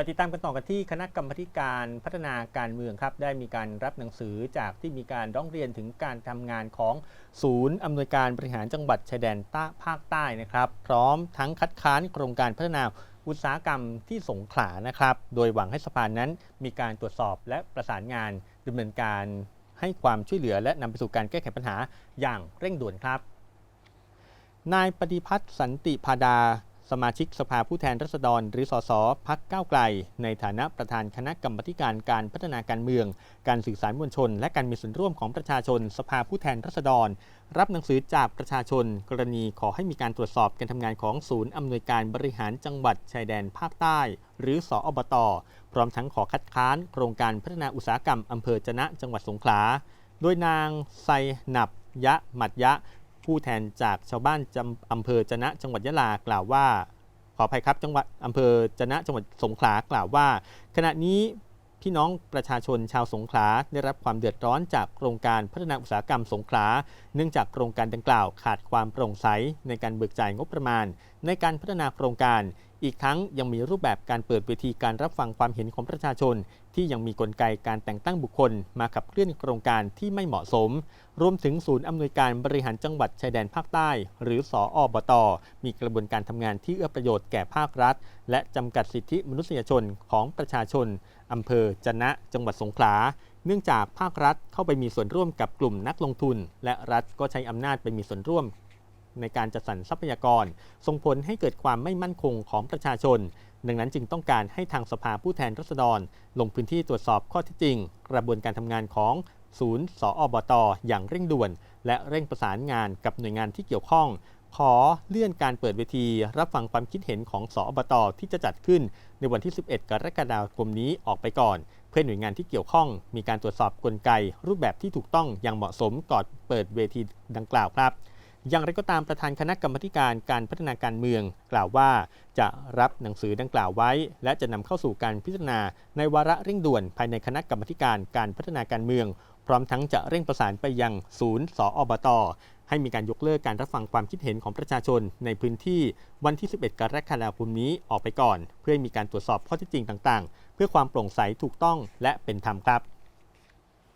ปฏิดตามกันต่อกันที่คณะกรรมการพัฒนาการเมืองครับ ได้มีการรับหนังสือจากที่มีการร้องเรียนถึงการทำงานของศูนย์อำนวยการบริหารจังหวัดชายแดนใต้ภาคใต้นะครับ พร้อมทั้งคัดค้านโครงการพัฒนาอุตสาหกรรมที่สงขลานะครับ โดยหวังให้สภานั้นมีการตรวจสอบและประสานงานดำเนินการให้ความช่วยเหลือ และนำไปสู่การแก้ไขปัญหาอย่างเร่งด่วนครับนายปฏิพัฒน์สันติพาดา สมาชิกสภาผู้แทนราษฎร หรือสสพักก้าวไกล ในฐานะประธานคณะกรรมการการพัฒนาการเมือง การสื่อสารมวลชน และการมีส่วนร่วมของประชาชน สภาผู้แทนราษฎร รับหนังสือจากประชาชน กรณีขอให้มีการตรวจสอบการทำงานของศูนย์อำนวยการบริหารจังหวัดชายแดนภาคใต้ หรือสออบต พร้อมทั้งขอคัดค้าน โครงการพัฒนาอุตสาหกรรมอำเภอจะนะจังหวัดสงขลาโดยนางไซนับยะหมัดยะ ผู้แทนจากชาวบ้านจำอำเภอจะนะจังหวัดยะลากล่าวว่า ขออภัยครับจังหวัดอำเภอจะนะจังหวัดสงขลากล่าวว่า ขณะนี้พี่น้องประชาชนชาวสงขลาได้รับความเดือดร้อนจากโครงการพัฒนาอุตสาหกรรมสงขลา เนื่องจากโครงการดังกล่าวขาดความโปร่งใสในการเบิกจ่ายงบประมาณ ในการพัฒนาโครงการ อีกทั้งยังมีรูปแบบการเปิดเวทีการรับฟังความเห็นของประชาชน ที่ยังมีกลไกการแต่งตั้งบุคคล มาขับเคลื่อนโครงการที่ไม่เหมาะสม รวมถึงศูนย์อำนวยการบริหารจังหวัดชายแดนภาคใต้ หรือสออบต มีกระบวนการทำงานที่เอื้อประโยชน์แก่ภาครัฐ และจำกัดสิทธิมนุษยชนของประชาชนอำเภอจะนะจังหวัดสงขลาเนื่องจากภาครัฐเข้าไปมีส่วนร่วมกับกลุ่มนักลงทุน และรัฐก็ใช้อำนาจไปมีส่วนร่วม ในการจัดสรรทรัพยากร ส่งผลให้เกิดความไม่มั่นคงของประชาชน ดังนั้นจึงต้องการให้ทางสภาผู้แทนราษฎร ลงพื้นที่ตรวจสอบข้อท็จจริง กระบวนการทำงานของศูนย์สออบตอย่างเร่งด่วน และเร่งประสานงานกับหน่วยงานที่เกี่ยวข้อง ขอเลื่อนการเปิดเวที รับฟังความคิดเห็นของสออบตที่จะจัดขึ้น ในวันที่ 11 กรกฎาคมนี้ออกไปก่อน เพื่อหน่วยงานที่เกี่ยวข้อง มีการตรวจสอบกลไก รูปแบบที่ถูกต้องอย่างเหมาะสมก่อนเปิดเวทีดังกล่าวครับ อย่างไรก็ตามประธานคณะกรรมการการพัฒนาการเมือง กล่าวว่าจะรับหนังสือดังกล่าวไว้ และจะนำเข้าสู่การพิจารณาในวาระเร่งด่วนภายในคณะกรรมการการพัฒนาการเมือง พร้อมทั้งจะเร่งประสานไปยังศูนย์สออบตให้มีการยกเลิกการรับฟังความคิดเห็นของประชาชนในพื้นที่วันที่ 11 กรกฎาคมนี้ออกไปก่อน เพื่อให้มีการตรวจสอบข้อเท็จจริงต่าง ๆ เพื่อความโปร่งใสถูกต้องและเป็นธรรมครับ